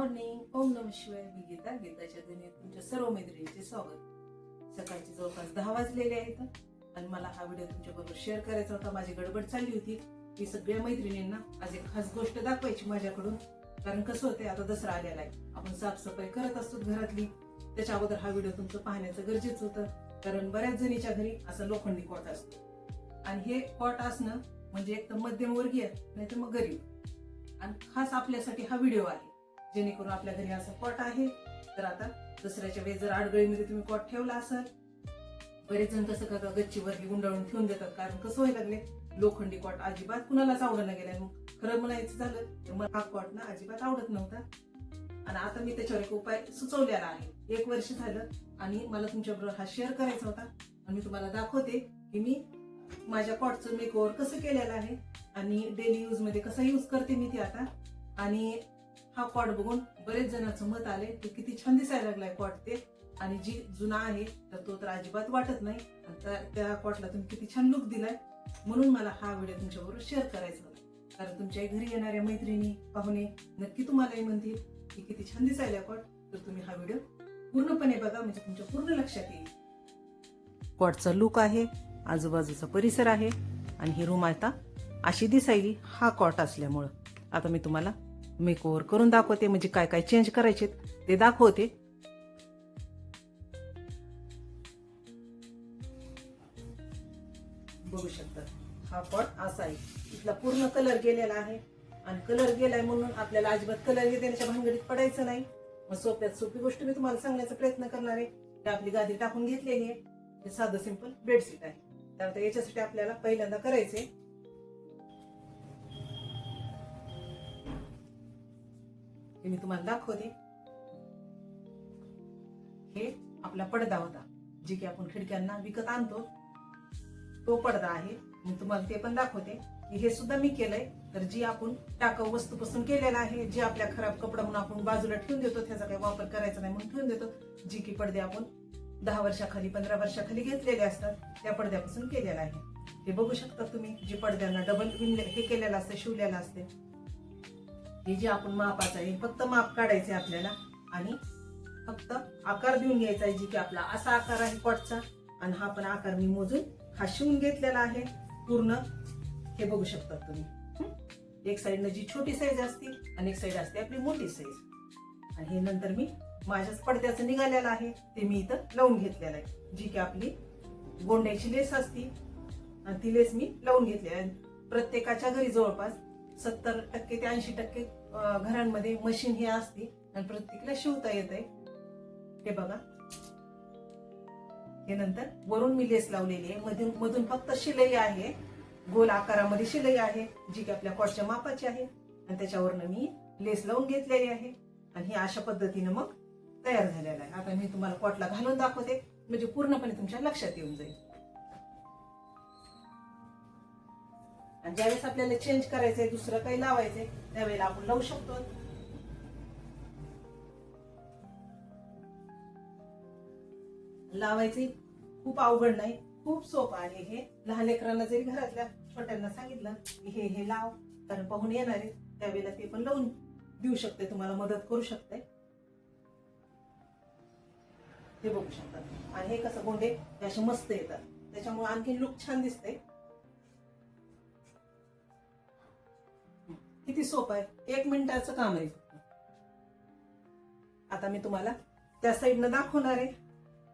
Morning ओम नम शिवाय. मी गीता. गीताच्या दुनियेत तुमच्या सर्व मैत्रिणींचे स्वागत. सकाळचे जवळपास दहा वाजलेले आहेत. आणि मला हा व्हिडिओ तुमच्या बरोबर शेअर करायचा होता. माझी गडबड चालली होती. मी सगळ्या मैत्रिणींना आज एक खास गोष्ट दाखवायची माझ्याकडून. कारण कसं होते आता दसरा आलेला आहे. आपण साफसफाई करत असतो घरातली. त्याच्या अगोदर हा व्हिडिओ तुमचं पाहण्याचं गरजेचं होतं. कारण बऱ्याच जणीच्या घरी असं लोखंडी कॉट असतो. आणि हे कॉट असणं म्हणजे एक तर मध्यमवर्गीय नाही तर मग गरीब. आणि खास आपल्यासाठी हा व्हिडिओ आहे. जेणेकरून आपल्या घरी असं कॉट आहे. तर आता दसऱ्याच्या वेळेस जर आडगळीमध्ये तुम्ही कॉट ठेवला असाल बरेच जण कसं करतात गच्चीवरती गुंडाळून ठेवून देतात. कारण कसं व्हायला लागले लोखंडी कॉट अजिबात कुणालाच आवडायला गेलाय मग खरं म्हणायचं झालं तर मला हा कॉट ना अजिबात आवडत नव्हता. आणि आता मी त्याच्यावर एक उपाय सुचवलेला आहे. एक वर्ष झालं आणि मला तुमच्याबरोबर हा शेअर करायचा होता. आणि मी तुम्हाला दाखवते की मी माझ्या कॉटचं मेकओव्हर कसं केलेलं आहे. आणि डेली यूजमध्ये कसं यूज करते मी ते आता. आणि हा कॉट बघून बरेच जणांचं मत आले की किती छान दिसायला लागलाय कॉट ते. आणि जी जुना आहे तर तो तर अजिबात वाटत नाही. त्या- त्या कॉटला तुम्ही किती छान लुक दिलाय. म्हणून मला हा व्हिडिओ तुमच्याबरोबर शेअर करायचा होता. कारण तुमच्या घरी येणाऱ्या मैत्रिणी पाहुणे नक्की तुम्हालाही म्हणतील की किती छान दिसायला कॉट तर तुम्ही हा व्हिडिओ पूर्णपणे बघा म्हणजे तुमच्या पूर्ण लक्षात येईल. कॉटचा लुक आहे आजूबाजूचा परिसर आहे. आणि ही रूम आता अशी दिसायली हा कॉट असल्यामुळं. आता मी तुम्हाला मेकओव्हर करून दाखवते म्हणजे काय काय चेंज करायचे ते दाखवते. बघू शकता हा पण असा आहे. इथला पूर्ण कलर गेलेला आहे. आणि कलर गेलाय म्हणून आपल्याला अजिबात कलर देण्याच्या भानगडीत पडायचं नाही. मग सोप्यात सोपी गोष्ट मी तुम्हाला सांगण्याचा प्रयत्न करणार आहे. आपली गादी टाकून घेतलेली आहे. हे साधं सिंपल बेडशीट आहे. त्यानंतर याच्यासाठी आपल्याला पहिल्यांदा करायचंय हे मी तुम्हाला दाखवते. हे आपला पडदा होता जे की आपण खिडक्यांना विकत आणतो. तो पडदा आहे मी तुम्हाला ते पण दाखवते. की हे सुद्धा मी केलंय तर जी आपण टाकाऊ वस्तूपासून केलेलं आहे जे आपल्या खराब कपडा म्हणून आपण बाजूला ठेवून देतो त्याचा काही वापर करायचा नाही म्हणून ठेवून देतो. जी की पडदे आपण दहा वर्षाखाली पंधरा वर्षाखाली घेतलेले असतात त्या पडद्यापासून केलेला आहे. हे बघू शकता तुम्ही जी पडद्यांना डबल हे केलेलं असतं शिवलेलं असते. हे जे आपण मापाचं आहे फक्त माप काढायचे आपल्याला. आणि फक्त आकार देऊन घ्यायचा आहे जी की आपला असा आकार आहे कॉटचा. आणि हा पण आकार मी मोजून हा शिवून घेतलेला आहे. पूर्ण हे बघू शकता तुम्ही. एक साईडनं जी छोटी साईज असते आणि एक साईड असते आपली मोठी साईज आणि हे नंतर मी माझ्याच पडद्याचं निघालेलं आहे. ते मी इथं लावून घेतलेलं आहे. जी की आपली गोंड्याची लेस असती. आणि ती लेस मी लावून घेतली आहे. प्रत्येकाच्या घरी जवळपास सत्तर टक्के ते ऐंशी टक्के घरांमध्ये मशीन ही असते आणि प्रत्येकाला शिवता येत आहे हे बघा. हे नंतर वरून मी लेस लावलेली आहे. मधून मधून फक्त शिलाई आहे. गोल आकारामध्ये शिलाई आहे जी की आपल्या कॉटच्या मापाची आहे. आणि त्याच्यावरनं मी लेस लावून घेतलेली आहे. आणि ही अशा पद्धतीनं मग तयार झालेला आहे. आता मी तुम्हाला कॉटला घालून दाखवते. म्हणजे पूर्णपणे तुमच्या लक्षात येऊन जाईल. आणि ज्यावेळेस आपल्याला चेंज करायचंय दुसरं काही लावायचंय त्यावेळेला आपण लावू शकतो. लावायचे खूप अवघड नाही खूप सोपं आहे हे. लहान लेकरांना जरी घरातल्या छोट्यांना सांगितलं की हे हे लाव कारण पाहून येणार आहे त्यावेळेला ते पण लावून देऊ शकते तुम्हाला मदत करू शकते. हे बघू शकतात आणि हे कसं गोंडे हे असे मस्त येतात. त्याच्यामुळे आणखी लुक छान दिसते किती सोपं आहे? एक मिनिटाचं काम आहे आता मी तुम्हाला त्या साईडनं दाखवणार आहे.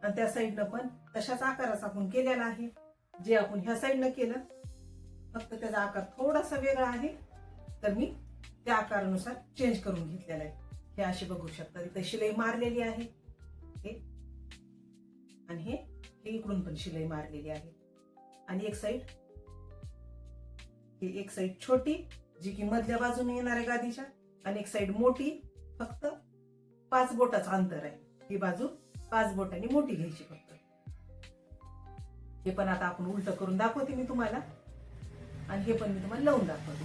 आणि त्या साईडनं पण तशाच आकाराचा आपण केलेला आहे. जे आपण ह्या साईडनं केलं फक्त त्याचा आकार थोडासा वेगळा आहे. तर मी त्या आकारानुसार चेंज करून घेतलेला आहे. हे अशी बघू शकता इथे शिलाई मारलेली आहे. हे. आणि हे हे इकडून पण शिलाई मारलेली आहे. आणि एक साईड ही एक साईड छोटी जी की मधल्या बाजूने येणाऱ्या गादीच्या आणि एक साईड मोठी फक्त पाच बोटाचं अंतर आहे. ही बाजू पाच बोटांनी मोठी घ्यायची फक्त. हे पण आता आपण उलट करून दाखवते मी तुम्हाला. आणि हे पण मी तुम्हाला लावून दाखवते.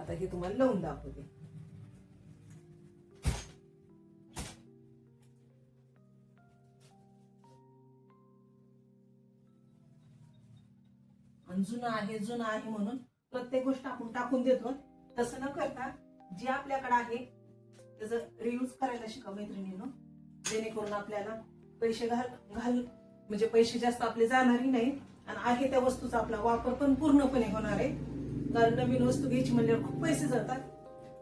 आता हे तुम्हाला लावून दाखवते. कारण जुनं आहे जुनं आहे म्हणून प्रत्येक गोष्ट आपण टाकून देतो. तसं न करता जे आपल्याकडे आहे त्याचं रियूज करायला शिका मैत्रिणीनं. जेणेकरून आपल्याला पैसे घाल घाल म्हणजे पैसे जास्त आपले जाणारही नाही आणि आहे त्या वस्तूचा आपला वापर पण पूर्णपणे होणार आहे. कारण नवीन वस्तू घ्यायची म्हणल्यावर खूप पैसे जातात.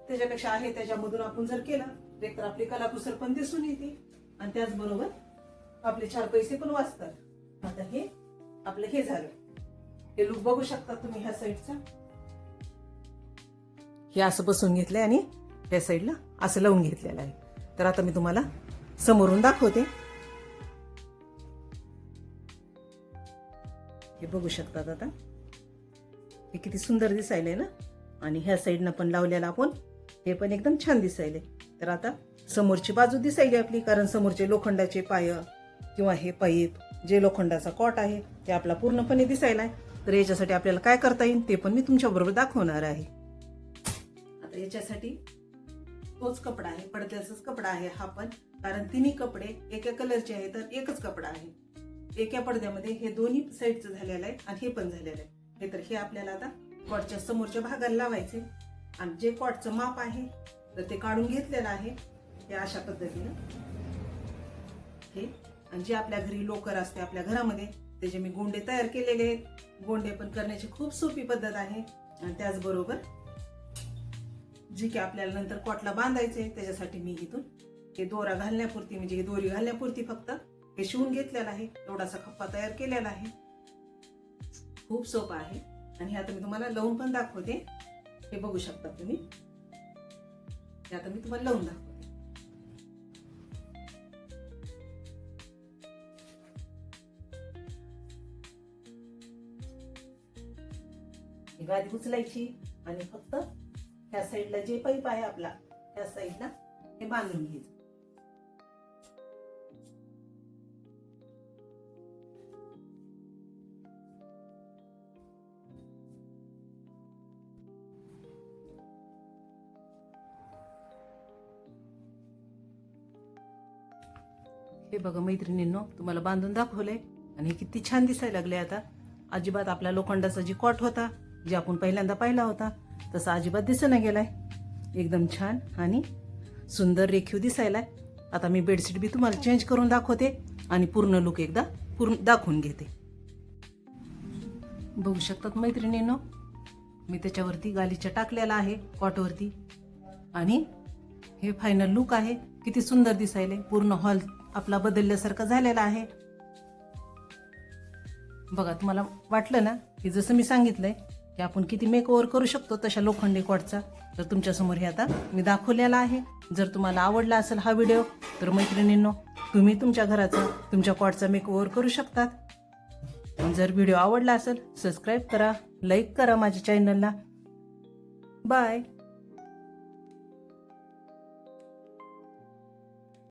त्याच्यापेक्षा आहे त्याच्यामधून आपण जर केलं एकतर आपली कलाकुसर पण दिसून येते आणि त्याचबरोबर आपले चार पैसे पण वाचतात. आता हे आपलं हे झालं. हे लुक बघू शकता तुम्ही ह्या साईडचा हे असं बसून घेतलंय आणि त्या साईडला असं लावून घेतलेलं आहे. तर आता मी तुम्हाला समोरून दाखवते. हे बघू शकतात आता. हे किती सुंदर दिसायलंय ना? आणि ह्या साईडनं पण लावलेलं आपण हे पण एकदम छान दिसायले तर आता समोरची बाजू दिसायली आपली कारण समोरचे लोखंडाचे पाय किंवा हे पाईप जे लोखंडाचा कॉट आहे ते आपला पूर्णपणे दिसायला आहे तर याच्यासाठी आपल्याला काय करता येईल ते पण मी तुमच्याबरोबर दाखवणार आहे. आता याच्यासाठी तोच कपडा आहे पडद्याचाच कपडा आहे हा पण कारण तिन्ही कपडे एका कलरचे आहे तर एकच कपडा आहे. एका पडद्यामध्ये हे दोन्ही साईडचं झालेलं आहे आणि हे पण झालेलं आहे. हे तर हे आपल्याला आता कॉटच्या समोरच्या भागाला लावायचे. आणि जे कॉटचं माप आहे तर ते काढून घेतलेलं आहे. हे अशा पद्धतीनं. हे. आणि जे आपल्या घरी लोकर असते आपल्या घरामध्ये त्याचे मी गोंडे तयार केलेले आहेत गोंडे पण करण्याची खूप सोपी पद्धत आहे. आणि त्याचबरोबर जी की आपल्याला नंतर कॉटला बांधायचे त्याच्यासाठी मी इथून हे दोरा घालण्यापुरती म्हणजे हे दोरी घालण्यापुरती फक्त हे शिवून घेतलेलं आहे. एवढासा खप्पा तयार केलेला आहे. खूप सोपा आहे. आणि हे आता मी तुम्हाला लावून पण दाखवते. हे बघू शकता तुम्ही. हे आता मी तुम्हाला लावून दाखवते. गादी उचलायची आणि फक्त ह्या साईडला जे पाईप आहे आपला त्या साईडला हे बांधून घ्यायचं. हे बघा मैत्रिणींनो तुम्हाला बांधून दाखवलंय आणि हे किती छान दिसायला लागले आता. अजिबात आपला लोखंडाचा जी कॉट होता जे आपण पहिल्यांदा पाहिला होता तसा अजिबात दिसना गेलाय. एकदम छान आणि सुंदर रेखीव दिसायलाय. आता मी बेडशीट बी तुम्हाला चेंज करून दाखवते आणि पूर्ण लुक एकदा पूर्ण दाखवून घेते. बघू शकतात मैत्रिणींनो मी त्याच्यावरती गालीच्या टाकलेला आहे कॉटवरती आणि हे फायनल लुक आहे किती सुंदर दिसायले पूर्ण हॉल आपला बदलल्यासारखा झालेला आहे. बघा तुम्हाला वाटलं ना की जसं मी सांगितलंय की आपण किती मेकओवर करू शकतो तशा लोखंडी कॉटचा. तर तुमच्यासमोर हे आता मी दाखवलेला आहे. जर तुम्हाला आवडला असेल हा व्हिडिओ तर मैत्रिणींनो तुम्ही तुमच्या घराचा तुमच्या कॉटचा मेकओवर करू शकतात. जर व्हिडिओ आवडला असेल सबस्क्राईब करा लाईक करा माझ्या चॅनलला बाय